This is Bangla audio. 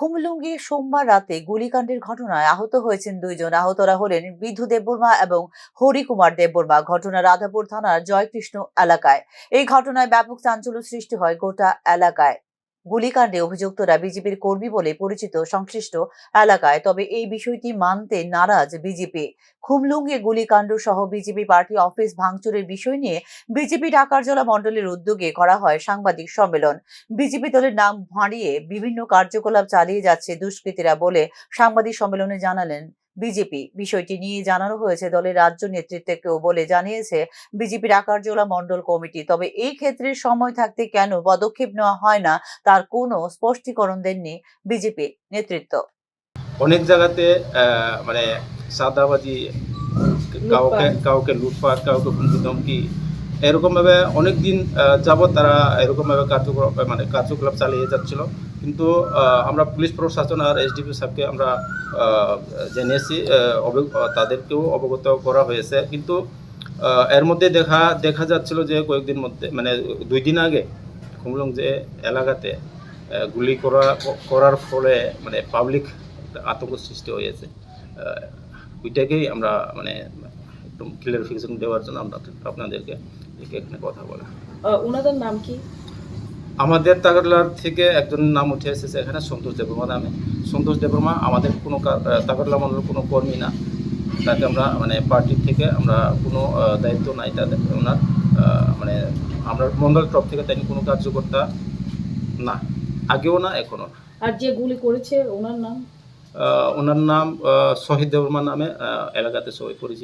খুমলুঙ্গি সোমবার রাতে গুলিকাণ্ডের ঘটনায় আহত হয়েছেন দুইজন। আহতরা হলেন বিধু দেববর্মা এবং হরিকুমার দেববর্মা। ঘটনা রাধাপুর থানার জয়কৃষ্ণ এলাকায়। এই ঘটনায় ব্যাপক চাঞ্চল্য সৃষ্টি হয় গোটা এলাকায়। গুলিকাণ্ডে অভিযুক্তরা বিজেপির কর্মী বলে পরিচিত সংশ্লিষ্ট এলাকায়। তবে এই বিষয়টি মানতে নারাজ বিজেপি। খুমলুঙ্গি গুলিকাণ্ড সহ বিজেপি পার্টি অফিস ভাঙচুরের বিষয় নিয়ে বিজেপি ঢাকার জেলা মণ্ডলের উদ্যোগে করা হয় সাংবাদিক সম্মেলন। বিজেপি দলের নাম ভাঁড়িয়ে বিভিন্ন কার্যকলাপ চালিয়ে যাচ্ছে দুষ্কৃতীরা বলে সাংবাদিক সম্মেলনে জানালেন বিজেপি। বিষয়টি নিয়ে জানানো হয়েছে দলের রাজ্য নেতৃত্বকেও বলে জানিয়েছে বিজেপির আকারজোলা মণ্ডল কমিটি। তবে এই ক্ষেত্রে সময় থাকতে কেন পদক্ষেপ নেওয়া হয় না তার কোনো স্পষ্টীকরণ দেননি বিজেপি নেতৃত্ব। অনেক জায়গাতে আহ, মানে সাদাবাজি কাউকে কাউকে লুটপাট কাউকে হুমকি ধমকি এরকমভাবে অনেক দিন যাবৎ তারা এরকমভাবে কার্যকলাপ মানে কার্যকলাপ চালিয়ে যাচ্ছিল। কিন্তু আমরা পুলিশ প্রশাসন আর এসডিপি সাহেবকে আমরা জেনেছি তাদেরকেও অবগত করা হয়েছে। কিন্তু এর মধ্যে দেখা দেখা যাচ্ছিল যে কয়েকদিন মধ্যে মানে দুই দিন আগে খুমলং যে এলাকাতে গুলি করা, করার ফলে মানে পাবলিক আতঙ্ক সৃষ্টি হয়েছে। ওইটাকেই আমরা মানে একদম ক্লিয়ারিফিকেশন দেওয়ার জন্য আমরা আপনাদেরকে এখানে কথা বলা। ওনাদের নাম কি? আমাদের তাগরলার থেকে একজন নাম উঠে এসেছে এখানে সন্তোষ দেববর্মা নামে। সন্তোষ দেববর্মা আমাদের কোনো তাগরলা মন্ডলের কোনো কর্মী না। তাকে আমরা মানে পার্টির থেকে আমরা কোনো দায়িত্ব নাই তাদের ওনার মানে আমরা মন্ডল তরফ থেকে তিনি কোনো কার্যকর্তা না। আগেও না এখনও না। আর যে গুলি করেছে ওনার নাম? ওনার নাম শহীদ দেববর্মা নামে এলাকাতে সবাই পরিচিত।